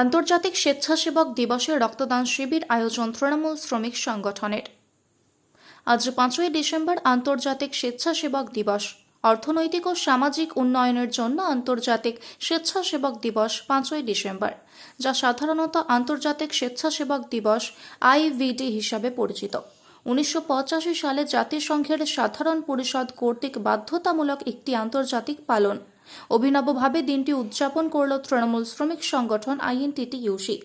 আন্তর্জাতিক স্বেচ্ছাসেবক দিবসে রক্তদান শিবির আয়োজন তৃণমূল শ্রমিক সংগঠনের। আজ পাঁচই ডিসেম্বর আন্তর্জাতিক স্বেচ্ছাসেবক দিবস। অর্থনৈতিক ও সামাজিক উন্নয়নের জন্য আন্তর্জাতিক স্বেচ্ছাসেবক দিবস পাঁচই ডিসেম্বর, যা সাধারণত আন্তর্জাতিক স্বেচ্ছাসেবক দিবস আইভিডি হিসাবে পরিচিত। উনিশশো পঁচাশি সালে জাতিসংঘের সাধারণ পরিষদ কর্তৃক বাধ্যতামূলক একটি আন্তর্জাতিক পালন অভিনবভাবে দিনটি উদযাপন করল তৃণমূল শ্রমিক সংগঠন আইএনটিটি ইউসি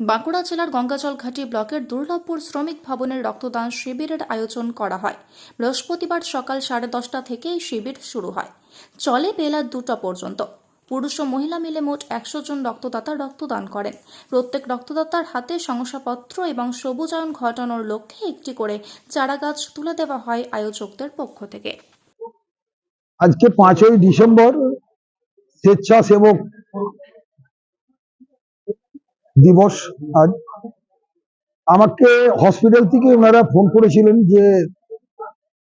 বাঁকুড়া জেলার গঙ্গাজলঘাটি ব্লকের দুর্লভপুর শ্রমিক ভবনের রক্তদান শিবিরের আয়োজন করা হয়। বৃহস্পতিবার সকাল সাড়ে দশটা থেকে এই শিবির শুরু হয়। চলে বেলা দুটো পর্যন্ত। পুরুষ ও মহিলা মিলে মোট একশো জন রক্তদাতা রক্তদান করেন। প্রত্যেক রক্তদাতার হাতে শংসাপত্র এবং সবুজায়ন ঘটানোর লক্ষ্যে একটি করে চারাগাছ তুলে দেওয়া হয় আয়োজকদের পক্ষ থেকে। আজকে পাঁচই ডিসেম্বর স্বেচ্ছাসেবক দিবস। আজ আমাকে হসপিটাল থেকে ওনারা ফোন করেছিলেন যে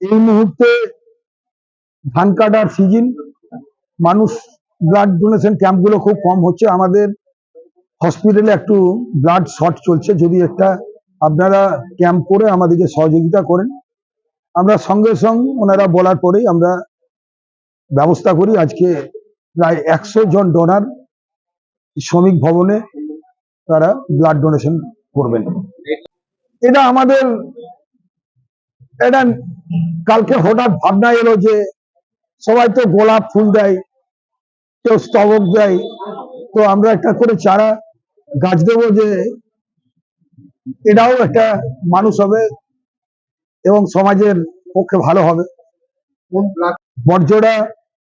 এই মুহূর্তে ধান কাটার সিজন, মানুষ ব্লাড ডোনেশন ক্যাম্পগুলো খুব কম হচ্ছে। আমাদের হসপিটালে একটু ব্লাড শর্ট চলছে, যদি একটা আপনারা ক্যাম্প করে আমাদেরকে সহযোগিতা করেন। আমরা সঙ্গে সঙ্গে ওনারা বলার পরেই আমরা ব্যবস্থা করি। আজকে প্রায় একশো জন ডোনার শ্রমিক ভবনে তারা ব্লাড ডোনেশন করবেন। এটা আমাদের এটা কালকে হঠাৎ ভাবনা এলো যে সবাই তো গোলাপ ফুল দেয়, কেউ স্তবক দেয়। তো আমরা একটা করে চারা গাছ দেবো যে এটাও একটা মানুষ হবে এবং সমাজের পক্ষে ভালো হবে। Barjora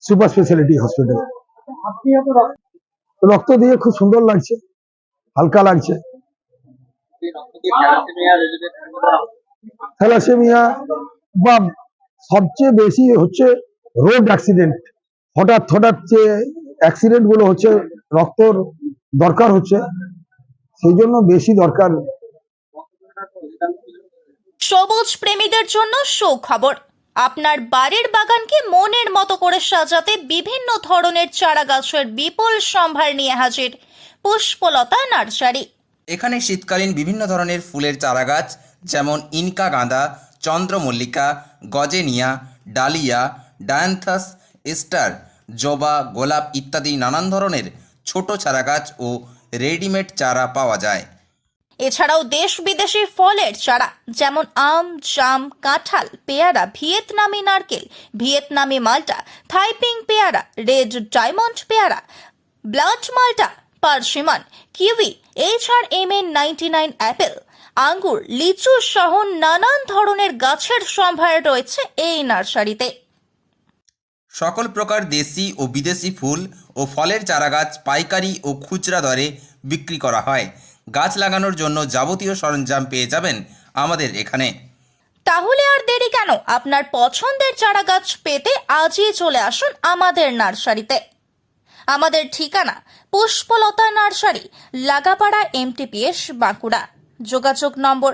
super speciality hospital. রক্ত দিয়ে খুব সুন্দর লাগছে, হালকা লাগছে। থ্যালাসেমিয়া বা সবচেয়ে বেশি হচ্ছে রোড অ্যাক্সিডেন্ট। হঠাৎ হঠাৎ যে অ্যাক্সিডেন্টগুলো হচ্ছে, রক্তর দরকার হচ্ছে, সেই জন্য বেশি দরকার। সবুজ প্রেমীদের জন্য সুখবর। আপনার বাড়ির বাগানকে মনের মতো করে সাজাতে বিভিন্ন ধরনের চারা গাছের বিপুল সম্ভার নিয়ে হাজির পুষ্পলতা নার্সারি। এখানে শীতকালীন বিভিন্ন ধরনের ফুলের চারাগাছ, যেমন ইনকা গাঁদা, চন্দ্রমল্লিকা, গজেনিয়া, ডালিয়া, ডায়ান্থাস স্টার জবা, গোলাপ ইত্যাদি নানান ধরনের ছোট চারাগাছ ও রেডিমেড চারা পাওয়া যায়। এছাড়াও দেশ বিদেশি ফলের চারা, যেমন আম, জাম, কাঁঠাল, পেয়ারা, ভিয়েতনামি নারকেল, ভিয়েতনামি মাল্টা, থাইপিং পেয়ারা, রেড ডায়মন্ড পেয়ারা, ব্লাড মাল্টা, persimmon, kiwi, H R M N ninety nine apple, আঙ্গুর, লিচু সহ নানান ধরনের গাছের সম্ভার রয়েছে এই নার্সারিতে। সকল প্রকার দেশি ও বিদেশি ফুল ও ফলের চারাগাছ পাইকারি ও খুচরা দরে বিক্রি করা হয়। গাছ লাগানোর জন্য যাবতীয় সরঞ্জাম পেয়ে যাবেন আমাদের এখানে। তাহলে আর দেরি কেন? আপনার পছন্দের চারা গাছ পেতে আজই চলে আসুন আমাদের নার্সারিতে। আমাদের ঠিকানা পুষ্পলতা নার্সারি, লাগাপাড়া এমটিপিএস, বাঁকুড়া। যোগাযোগ number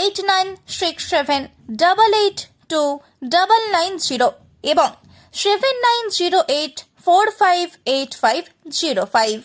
eight nine six seven double eight two double nine zero এবং seven nine zero eight four five eight five zero five.